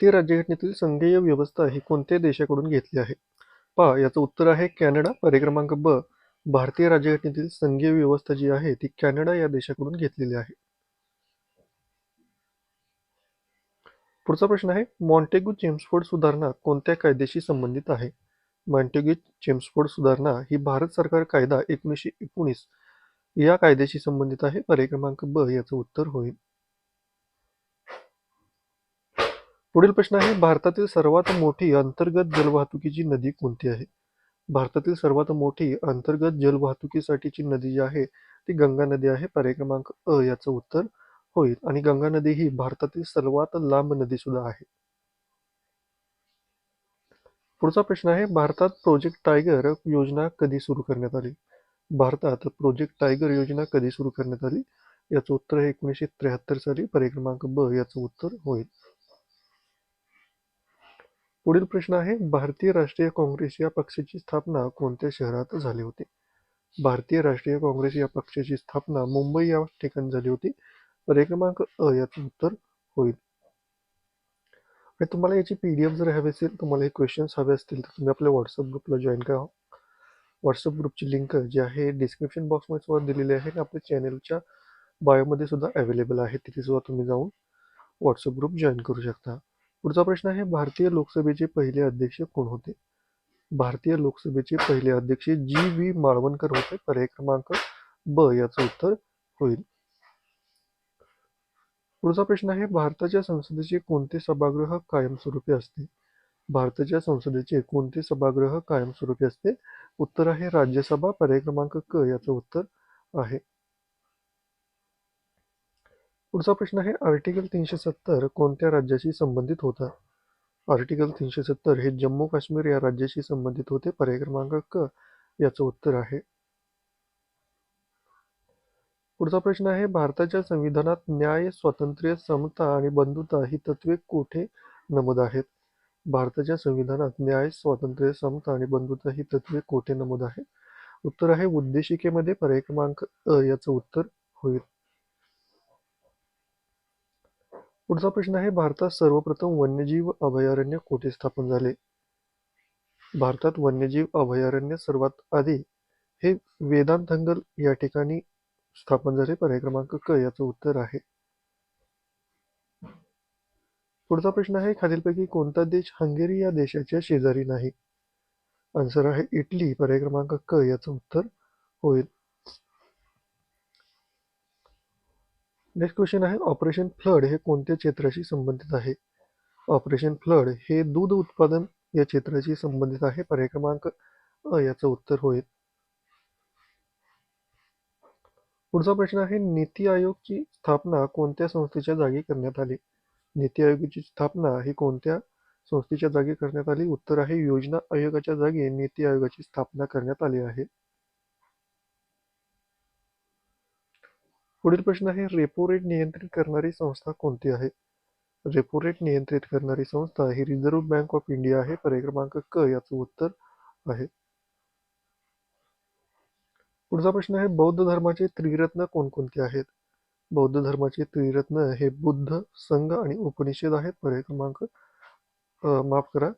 भारतीय राज्यघटनेतील संघीय व्यवस्था ही कोणत्या देशाकडून घेतली आहे? पहा याचं उत्तर आहे कॅनडा. पर्याय क्रमांक ब भारतीय राज्यघटनेतील संघीय व्यवस्था जी आहे ती कॅनडा या देशाकडून घेतलेली आहे. पुढचा प्रश्न आहे मॉन्टेग्यू चेम्सफोर्ड सुधारणा कोणत्या कायद्याशी संबंधित आहे? मॉन्टेग्यू चेम्सफोर्ड सुधारणा ही भारत सरकार कायदा एकोणीसशे एकोणीस या कायद्याशी संबंधित आहे. पर्याय क्रमांक ब याचं उत्तर होईल. पुढील प्रश्न आहे भारतातील सर्वात मोठी अंतर्गत जलवाहतुकीची नदी कोणती आहे? भारतातील सर्वात मोठी अंतर्गत जलवाहतुकीसाठीची नदी जी आहे ती गंगा नदी आहे. पर्याय क्रमांक अ याचं उत्तर होईल. आणि गंगा नदी ही भारतातील सर्वात लांब नदी सुद्धा आहे. पुढचा प्रश्न आहे भारतात प्रोजेक्ट टायगर योजना कधी सुरू करण्यात आली? भारतात प्रोजेक्ट टायगर योजना कधी सुरू करण्यात आली? याचं उत्तर आहे एकोणीसशे त्र्याहत्तर साली. पर्याय क्रमांक ब याचं उत्तर होईल. पुढील प्रश्न आहे भारतीय राष्ट्रीय काँग्रेस या पक्षाची स्थापना कोणत्या शहरात झाली होती? भारतीय राष्ट्रीय काँग्रेस या पक्षाची स्थापना मुंबई या ठिकाणी झाली होती. पर्याय क्रमांक अ याचं उत्तर होईल. आणि तुम्हाला याची पी डी एफ जर हवी असेल तुम्हाला हे क्वेश्चन्स हवे असतील तर तुम्ही आपल्या व्हॉट्सअप ग्रुपला जॉईन करा. व्हॉट्सअप ग्रुपची लिंक जी आहे डिस्क्रिप्शन बॉक्समध्ये सुद्धा दिलेली आहे. आणि आपल्या चॅनलच्या बायोमध्ये सुद्धा अवेलेबल आहे. तिथे सुद्धा तुम्ही जाऊन व्हॉट्सअप ग्रुप जॉईन करू शकता. पुढचा प्रश्न आहे भारतीय लोकसभेचे पहिले अध्यक्ष कोण होते? भारतीय लोकसभेचे पहिले अध्यक्ष जी व्ही माळवणकर होते. पर्याय क्रमांक ब याचं उत्तर होईल. पुढचा प्रश्न आहे भारताच्या संसदेचे कोणते सभागृह कायमस्वरूपी असते? भारताच्या संसदेचे कोणते सभागृह कायमस्वरूपी असते? उत्तर आहे राज्यसभा पर्याय क्रमांक क याचं उत्तर आहे. पुढचा प्रश्न आहे आर्टिकल तीनशे सत्तर कोणत्या राज्याशी संबंधित होता? आर्टिकल तीनशे सत्तर हे जम्मू काश्मीर या राज्याशी संबंधित होते पर्याय क्रमांक क याचं उत्तर आहे. पुढचा प्रश्न आहे भारताच्या संविधानात न्याय स्वातंत्र्य समता आणि बंधुता ही तत्वे कोठे नमूद आहेत? भारताच्या संविधानात न्याय स्वातंत्र्य समता आणि बंधुता ही तत्वे कोठे नमूद आहे उत्तर आहे उद्देशिकेमध्ये पर्याय क्रमांक अ याचं उत्तर होईल. पुढचा प्रश्न आहे भारतात सर्वप्रथम वन्यजीव अभयारण्य कोठे स्थापन झाले? भारतात वन्यजीव अभयारण्य सर्वात आधी हे वेदांतंगल या ठिकाणी स्थापन झाले. पर्याय क्रमांक क याचं उत्तर आहे. पुढचा प्रश्न आहे खालीलपैकी कोणता देश हंगेरी या देशाच्या शेजारी नाही? आन्सर आहे इटली. पर्याय क्रमांक क याचं उत्तर होईल. नेक्स्ट क्वेश्चन आहे ऑपरेशन फ्लड हे कोणत्या क्षेत्राशी संबंधित आहे? ऑपरेशन फ्लड हे दूध उत्पादन या क्षेत्राशी संबंधित आहे. पर्याय क्रमांक अ याचं उत्तर होईल. पुढचा प्रश्न आहे नीती आयोगची स्थापना कोणत्या संस्थेच्या जागी करण्यात आली? नीती आयोगाची स्थापना ही कोणत्या संस्थेच्या जागी करण्यात आली? उत्तर आहे योजना आयोगाच्या जागी नीती आयोगाची स्थापना करण्यात आली आहे. पुढील प्रश्न आहे रेपो रेट नियंत्रित करणारी संस्था कोणती आहे? रेपो रेट नियंत्रित करणारी संस्था ही रिझर्व्ह बँक ऑफ इंडिया आहे पर्याय क्रमांक क याचं उत्तर आहे. पुढचा प्रश्न आहे बौद्ध धर्माचे त्रिरत्न कोणकोणते आहेत? बौद्ध धर्माचे त्रिरत्न हे बुद्ध संघ आणि उपनिषद आहेत. पर्याय क्रमांक माफ करा.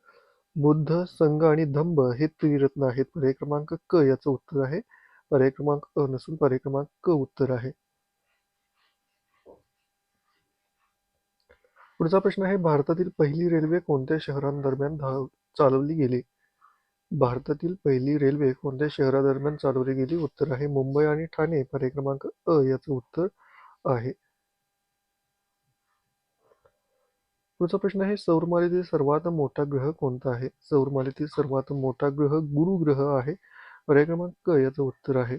बुद्ध संघ आणि धम्ब हे त्रिरत्न आहेत. पर्याय क्रमांक क याचं उत्तर आहे. पर्याय क्रमांक अ नसून पर्याय क्रमांक क उत्तर आहे. पुढचा प्रश्न आहे भारतातील पहिली रेल्वे कोणत्या शहरांदरम्यान धाव चालवली गेली? भारतातील पहिली रेल्वे कोणत्या शहरादरम्यान चालवली गेली? उत्तर आहे मुंबई आणि ठाणे. पर्याय क्रमांक अ याचं उत्तर आहे. पुढचा प्रश्न आहे सौरमालेतील सर्वात मोठा ग्रह कोणता आहे? सौरमालेतील सर्वात मोठा ग्रह गुरु ग्रह आहे. पर्याय क्रमांक क याचं उत्तर आहे.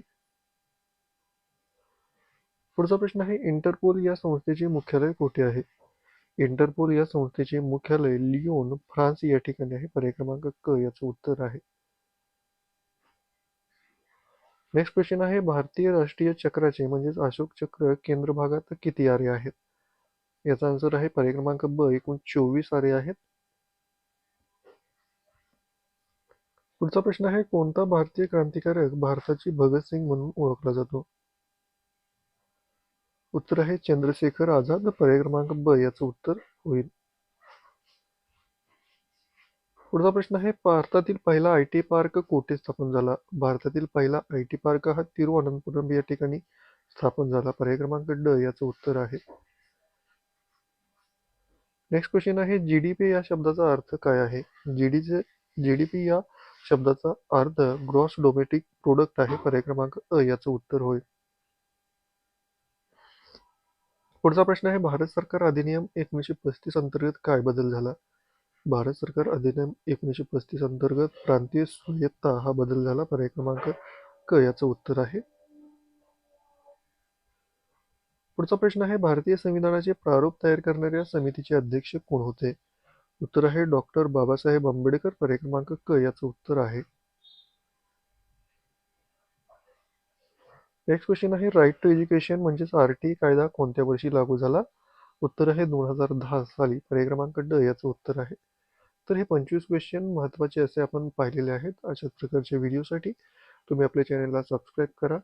पुढचा प्रश्न आहे इंटरपोल या संस्थेचे मुख्यालय कुठे आहे? इंटरपोल या संस्थेचे मुख्यालय लियोन, फ्रान्स या ठिकाणी आहे. पर्याय क्रमांक क याचं उत्तर आहे. नेक्स्ट क्वेश्चन आहे भारतीय राष्ट्रीय चक्राचे म्हणजेच अशोक चक्र केंद्र भागात किती आरे आहेत? याचा आन्सर आहे पर्याय क्रमांक ब एकूण चोवीस आरे आहेत. पुढचा प्रश्न आहे कोणता भारतीय क्रांतिकारक भारताची भगतसिंग म्हणून ओळखला जातो? उत्तर आहे चंद्रशेखर आझाद पर्याय क्रमांक ब याचं उत्तर होईल. पुढचा प्रश्न आहे भारतातील पहिला आय टी पार्क कोठे स्थापन झाला? भारतातील पहिला आय टी पार्क हा तिरुवनंतपुरम या ठिकाणी स्थापन झाला. पर्याय क्रमांक ड याचं उत्तर आहे. नेक्स्ट क्वेश्चन आहे जीडीपी या शब्दाचा अर्थ काय आहे? जीडीचे जीडीपी या शब्दाचा अर्थ ग्रॉस डोमेटिक प्रोडक्ट आहे. पर्याय क्रमांक अ याचं उत्तर होईल पुढचा प्रश्न आहे भारत सरकार अधिनियम एकोणीसशे पस्तीस अंतर्गत काय बदल झाला? भारत सरकार अधिनियम एकोणीसशे पस्तीस अंतर्गत प्रांतीय स्वायत्ता हा बदल झाला. पर्याय क्रमांक क याचं उत्तर आहे. पुढचा प्रश्न आहे भारतीय संविधानाचे प्रारूप तयार करणाऱ्या समितीचे अध्यक्ष कोण होते? उत्तर आहे डॉक्टर बाबासाहेब आंबेडकर. पर्याय क्रमांक क याचं उत्तर आहे. नेक्स्ट क्वेश्चन आहे राईट टू एज्युकेशन म्हणजेच आर टी कायदा कोणत्या वर्षी लागू झाला? उत्तर आहे दोन हजार दहा साली. पर्याय क्रमांक ड याचं उत्तर आहे. तर हे पंचवीस क्वेश्चन महत्त्वाचे असे आपण पाहिलेले आहेत अशाच प्रकारच्या व्हिडिओसाठी तुम्ही आपल्या चॅनलला सबस्क्राईब करा.